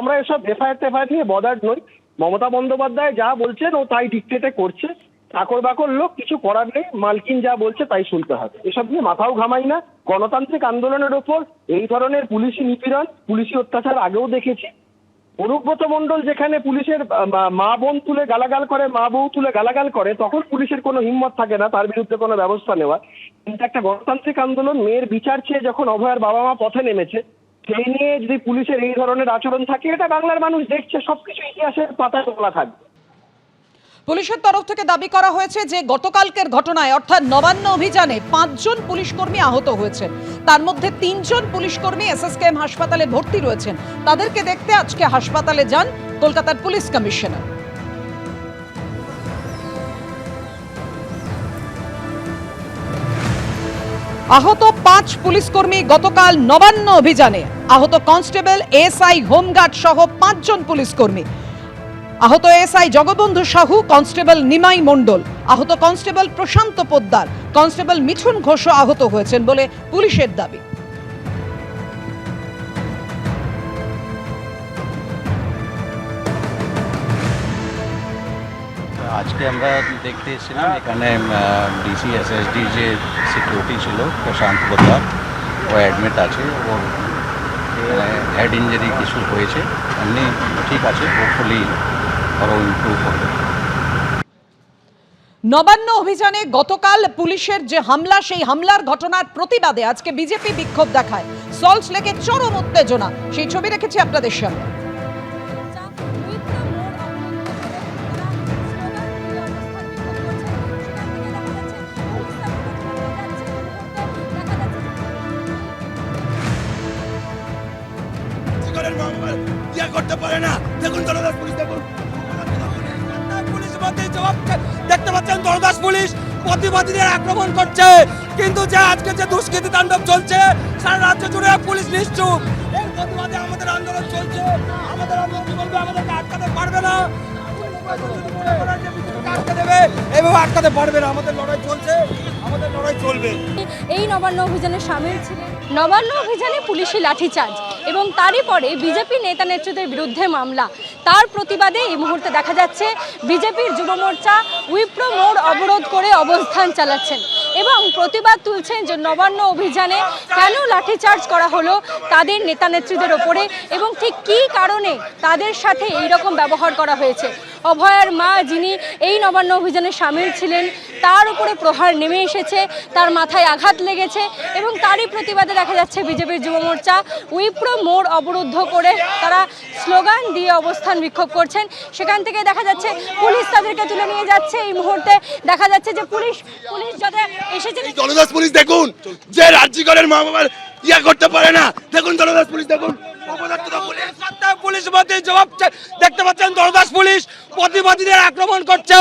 আমরা এসব এফআইআর টেফআইআর নিয়ে বদার নই। মমতা বন্দ্যোপাধ্যায় যা বলছেন, ও তাই ডিকটেটে করছে। চাকর বাকর লোক, কিছু করার নেই, মালকিন যা বলছে, তাই শুনতে হবে। এসব নিয়ে মাথাও ঘামাই না। গণতান্ত্রিক আন্দোলনের ওপর এই ধরনের পুলিশি নিপীড়ন, পুলিশি অত্যাচার আগেও দেখেছি। অনুব্রত মণ্ডল যেখানে পুলিশের মা বোন তুলে গালাগাল করে, মা বউ তুলে গালাগাল করে, তখন পুলিশের কোনো হিম্মত থাকে না, তার বিরুদ্ধে কোনো ব্যবস্থা নেওয়া কিন্তু একটা গণতান্ত্রিক আন্দোলন, মেয়ের বিচার চেয়ে যখন অভয়ার বাবা মা পথে নেমেছে সেই নিয়ে যদি পুলিশের এই ধরনের আচরণ থাকে, এটা বাংলার মানুষ দেখছে, সবকিছু ইতিহাসের পাতায় বলা থাকবে। পুলিশের তরফ থেকে দাবি করা হয়েছে যে, গতকালকের ঘটনায়, অর্থাৎ নবান্ন অভিযানে পাঁচজন পুলিশ কর্মী আহত হয়েছেন। তার মধ্যে তিনজন পুলিশ কর্মী এসএসকেএম হাসপাতালে ভর্তি রয়েছেন। তাদেরকে দেখতে আজকে হাসপাতালে যান কলকাতার পুলিশ কমিশনার। আহত পাঁচ পুলিশকর্মী গতকাল নবান্ন অভিযানে। আহত কনস্টেবল এসআই হোমগার্ড সহ পাঁচজন পুলিশকর্মী। আহত এসআই জগবন্ধু সাহু, কনস্টেবল নিমাই মণ্ডল, আহত কনস্টেবল প্রশান্ত পোদ্দার, কনস্টেবল মিঠুন ঘোষ আহত হয়েছেন বলে পুলিশের দাবি। আজকে আমরা দেখতে এসেছিলাম, এখানে ডিসি এসএসডি যে সিকিউরিটি ছিল, প্রশান্ত পোদ্দার ও অ্যাডমিট আছে ওর হেড ইঞ্জুরি কিছু হয়েছে, এমনি ঠিক আছে হোপফুলি আরও ইমপ্রুভ হবে। নবান্ন অভিযানে গতকাল পুলিশের যে হামলা, সেই হামলার ঘটনার প্রতিবাদে আজকে বিজেপি বিক্ষোভ দেখায়। সল্ট লেকে চরম উত্তেজনা, সেই ছবি রেখেছি আপনাদের সামনে। করতে পারে না। দেখুন পুলিশ দেখুন। পুলিশ দেখতে পাচ্ছেন পুলিশ করছে। কিন্তু যে আজকে যে চলছে, সারা জুড়ে পুলিশ আমাদের আন্দোলন চলছে। আমাদের আমাদেরকে আটকাতে পারবে না। আটকে দেবে আটকাতে পারবে না। আমাদের লড়াই চলছে। আমাদের লড়াই চলবে। এই নবান্ন অভিযানে সামিল লাঠিচার্জ। এবং তারই পরে বিজেপি নেতা নেত্রীদের বিরুদ্ধে মামলা। তার প্রতিবাদে এই মুহূর্তে দেখা যাচ্ছে বিজেপির যুব মোর্চা উইপ্রো মোড় অবরোধ করে অবস্থান চালাচ্ছেন এবং প্রতিবাদ তুলছেন যে নবান্ন অভিযানে কেন লাঠিচার্জ করা হলো তাদের নেতা নেত্রীদের ওপরে এবং ঠিক কী কারণে তাদের সাথে এই রকম ব্যবহার করা হয়েছে। অভয়ার মা যিনি এই নবান্ন অভিযানে সামিল ছিলেন তার উপরে প্রহার নেমে এসেছে তার মাথায় আঘাত লেগেছে এবং তারই প্রতিবাদে দেখা যাচ্ছে বিজেপির যুব মোর্চা উইপ্রো মোড় অবরুদ্ধ করে তারা স্লোগান দিয়ে অবস্থান বিক্ষোভ করছেন। সেখান থেকে দেখা যাচ্ছে পুলিশ তাদেরকে তুলে নিয়ে যাচ্ছে। এই মুহূর্তে দেখা যাচ্ছে যে পুলিশ পুলিশ যাতে এসেছে এই দলদাস পুলিশ দেখুন যে রাজ্যিকরের মা বাবার ইয়া করতে পারে না। দেখুন দলদাস পুলিশ দেখুন। পুলিশ। জবাব দেখতে পাচ্ছেন দলদাস পুলিশ। প্রতিবাদীদের আক্রমণ করছে।